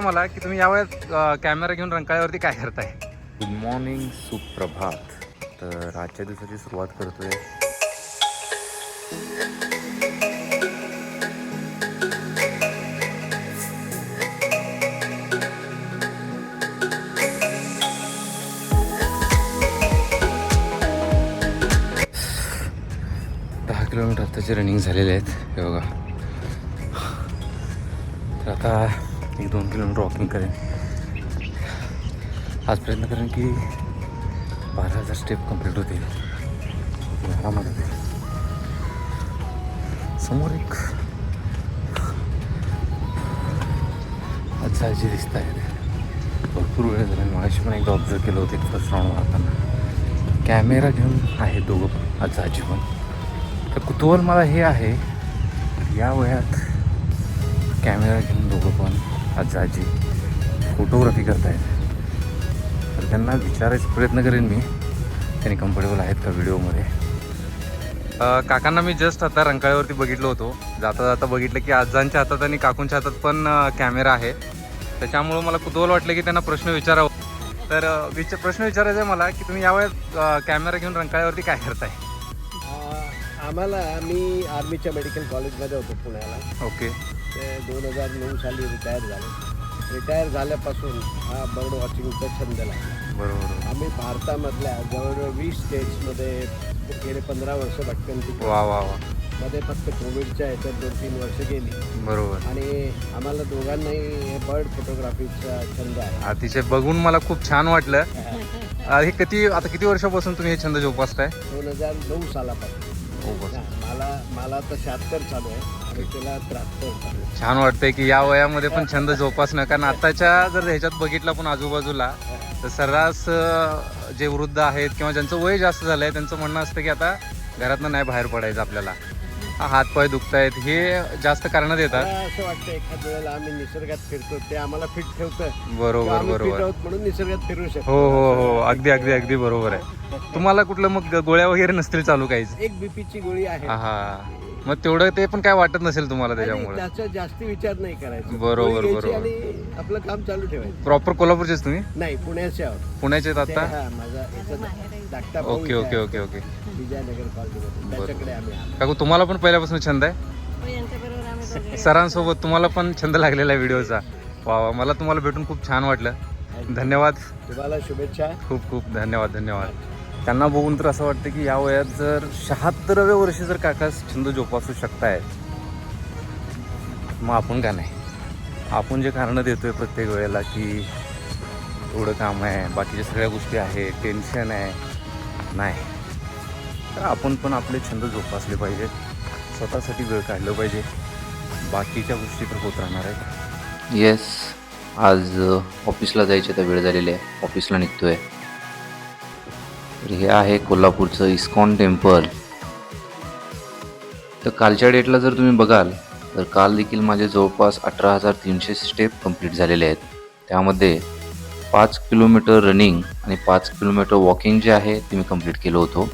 मला की तुम्ही यावेळेस कॅमेरा घेऊन रंकाळ्यावरती काय करताय? गुड मॉर्निंग सुप्रभात. तर आजच्या दिवसाची सुरुवात करतोय. दहा किलोमीटर आत्ताचे रनिंग झालेले आहेत. हे बघा. तर आता एक दोन किलोमीटर वॉकिंग करेन. आज प्रयत्न करेन की बारा हजार स्टेप कंप्लीट होतील. घरामध्ये समोर एक अच्छा आजी दिसत आहेत. भरपूर वेळ झाला. मी मगाशी पण एकदा ऑब्झर्व केलं होतं फर्स्ट राऊंड मारताना. कॅमेरा घेऊन आहे दोघं पण आजा आजी पण. तर कुतूहल मला हे आहे या वयात कॅमेरा घेऊन दोघं पण आजा आजी फोटोग्राफी करतायत. तर त्यांना विचारायचा प्रयत्न करेन मी. त्यांनी कम्फर्टेबल आहेत का व्हिडिओमध्ये? काकांना मी जस्ट आता रंकाळ्यावरती बघितलं होतो. जाता जाता बघितलं की आजांच्या हातात आणि काकूंच्या हातात पण कॅमेरा आहे. त्याच्यामुळं मला कुतूहल वाटलं की त्यांना प्रश्न विचारावं. तर विचार विच प्रश्न विचारायचा आहे मला की तुम्ही यावेळेस कॅमेरा घेऊन रंकाळ्यावरती काय करताय? आम्हाला मी आर्मीच्या मेडिकल कॉलेजमध्ये होतो पुण्याला. ओके. ते दोन हजार नऊ साली रिटायर झाले. रिटायर झाल्यापासून हा बर्ड वॉचिंगचा छंद लागला. बरोबर आम्ही भारतामधल्या जवळजवळ वीस स्टेट्समध्ये गेले पंधरा वर्ष भटकंती. वा वा वा. मध्ये फक्त कोविडच्या ह्याच्यात दोन तीन वर्ष गेली. बरोबर. आणि आम्हाला दोघांनाही बर्ड फोटोग्राफीचा छंद आहे. अतिशय बघून मला खूप छान वाटलं. हे किती आता किती वर्षापासून तुम्ही हे छंद जोपासताय? दोन हजार नऊ सालापासून. हो. हा, मला मला आता शहात्तर चालू आहे आणि तिला त्र्याहत्तर चालू आहे छान वाटतंय की या वयामध्ये पण छंद जोपासणं कारण आताच्या जर ह्याच्यात बघितलं आपण आजूबाजूला तर सर्रास अ, जे वृद्ध आहेत किंवा ज्यांचं वय जास्त झालंय त्यांचं म्हणणं असतं की आता घरातनं नाही बाहेर पडायचं आपल्याला. हा, हातपाय दुखतायत हे जास्त कारणं देतात मला असं वाटतं एखाद वेळेला आम्ही निसर्गात फिरतो ते आम्हाला फिट ठेवतं. किंवा बरोबर आम्ही fit बरोबर आहोत म्हणून निसर्गात फिरू शकतो. हो हो हो. अगदी अगदी अगदी बरोबर आहे. तुम्हाला कुठलं मग गोळ्या वगैरे नसतील चालू काहीच? एक बीपीची गोळी आहे. हा मग तेवढं ते पण काय वाटत नसेल तुम्हाला आणि त्याच्यामुळे? त्याचा जास्ती विचार नाही करायचा. बरोबर, गोळी घ्यायची बरोबर. आणि आपलं काम चालू ठेवायचं. प्रॉपर कोल्हापूरचेच तुम्ही? नाही पुण्याचे आहोत. पुण्याचे आहेत ते आता हा माझा याचा धाकटा भाऊ ओके इथे ओके आहे. Okay okay. विजयनगर कॉलनीमध्ये त्याच्याकडे आम्ही आलो काकू तुम्हाला पण पहिल्यापासून छंद आहे? हो, यांच्याबरोबर आम्ही दोघे सरांसोबत तुम्हाला पण छंद लागलेला आहे व्हिडिओचा. वा वा मला तुम्हाला भेटून खूप छान वाटलं. धन्यवाद. तुम्हाला शुभेच्छा. खूप खूप धन्यवाद धन्यवाद. त्यांना बघून तर असं वाटतं की या वयात जर शहात्तराव्या वर्षी जर काका छंद जोपासू शकतायत मग आपण का नाही? आपण जे कारणं देतोय प्रत्येक वेळेला की एवढं काम आहे बाकीच्या सगळ्या गोष्टी आहे टेन्शन आहे नाही. तर आपण पण आपले छंद जोपासले पाहिजेत. स्वतःसाठी वेळ काढलं पाहिजे. बाकीच्या गोष्टी तर होत राहणार आहेत. येस आज ऑफिसला जायची आता वेळ झालेली आहे. ऑफिसला निघतोय. तर हे आहे कोल्हापूरचं इस्कॉन टेम्पल. तर कालच्या डेटला जर तुम्ही बघाल तर काल देखील माझे जवळपास अठरा हजार तीनशे स्टेप कंप्लीट झालेले आहेत. त्यामध्ये पाच किलोमीटर रनिंग आणि पाच किलोमीटर वॉकिंग जे आहे ते मी कंप्लीट केलं होतं.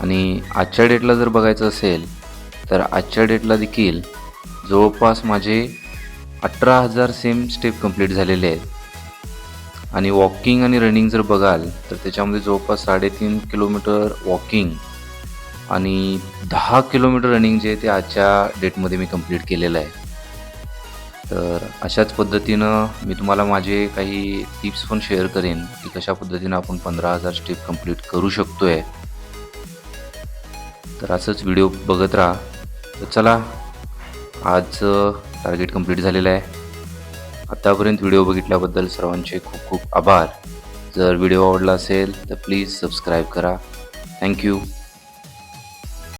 आणि आजच्या डेटला जर बघायचं असेल तर आजच्या डेटला देखील जवळपास माझे अठरा हजार सेम स्टेप कंप्लीट झालेले आहेत. आणि वॉकिंग आणि रनिंग जर बघाल तर त्याच्यामध्ये जवळपास साडेतीन किलोमीटर वॉकिंग आणि दहा किलोमीटर रनिंग जे आहे ते आजच्या डेटमध्ये मी कंप्लीट केलेलं आहे. तर अशाच पद्धतीनं मी तुम्हाला माझे काही टिप्स पण शेअर करेन की कशा पद्धतीनं आपण पंधरा हजार स्टेप कंप्लीट करू शकतो आहे तर असंच व्हिडिओ बघत राहा. तर चला आज टार्गेट कंप्लीट झालेलं आहे. आत्तापर्यंत व्हिडिओ बघितल्याबद्दल सर्वांचे खूप खूप आभार. जर व्हिडिओ आवडला असेल तर प्लीज सबस्क्राईब करा. थँक्यू